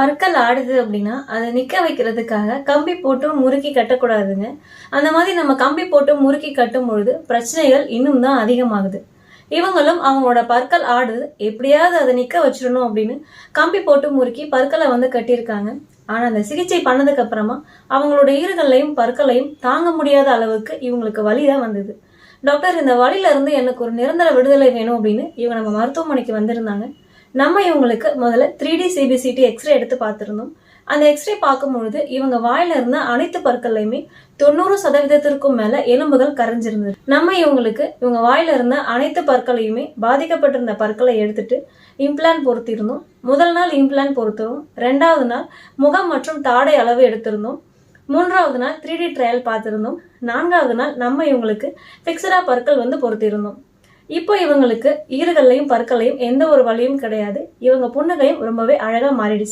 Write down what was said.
பற்கள் ஆடுது அப்படின்னா அதை நிற்க வைக்கிறதுக்காக கம்பி போட்டும் முறுக்கி கட்டக்கூடாதுங்க. அந்த மாதிரி நம்ம கம்பி போட்டு முறுக்கி கட்டும் பொழுது பிரச்சனைகள் இன்னும் தான் அதிகமாகுது. இவங்களும் அவங்களோட பற்கள் ஆடுது எப்படியாவது அதை நிற்க வச்சிடணும் அப்படின்னு கம்பி போட்டு முறுக்கி பற்களை வந்து கட்டியிருக்காங்க. ஆனால் அந்த சிகிச்சை பண்ணதுக்கு அப்புறமா அவங்களோட ஈறுகளையும் பற்களையும் தாங்க முடியாத அளவுக்கு இவங்களுக்கு வலி தான் வந்தது. டாக்டர் இந்த வழியில இருந்து எனக்கு ஒரு நிரந்தர விடுதலை வேணும் அப்படின்னு இவங்க நம்ம மருத்துவமனைக்கு வந்திருந்தாங்க. நம்ம இவங்களுக்கு முதல்ல த்ரீ டி சிபிசிடி எக்ஸ்ரே எடுத்து பார்த்துருந்தோம். அந்த எக்ஸ்ரே பார்க்கும்பொழுது இவங்க வாயில இருந்த அனைத்து பற்கள்லையுமே தொண்ணூறு சதவீதத்திற்கும் மேல எலும்புகள் கரைஞ்சிருந்தது. நம்ம இவங்களுக்கு இவங்க வாயில இருந்த அனைத்து பற்களையுமே பாதிக்கப்பட்டிருந்த பற்களை எடுத்துட்டு இம்ப்ளான் பொருத்திருந்தோம் முதல் நாள் இம்ப்ளான் பொருத்தவும் ரெண்டாவது நாள் முகம் மற்றும் தாடை அளவு எடுத்திருந்தோம். மூன்றாவது நாள் த்ரீ டி ட்ரையல் பார்த்துருந்தோம். நான்காவது நாள் நம்ம இவங்களுக்கு ஃபிக்ஸடா பற்கள் வந்து பொருத்திருந்தோம் இப்போ இவங்களுக்கு ஈறுகள்லையும் பற்களையும் எந்த ஒரு வழியும் கிடையாது. இவங்க புன்னகையும் ரொம்பவே அழகாக மாறிடுச்சு.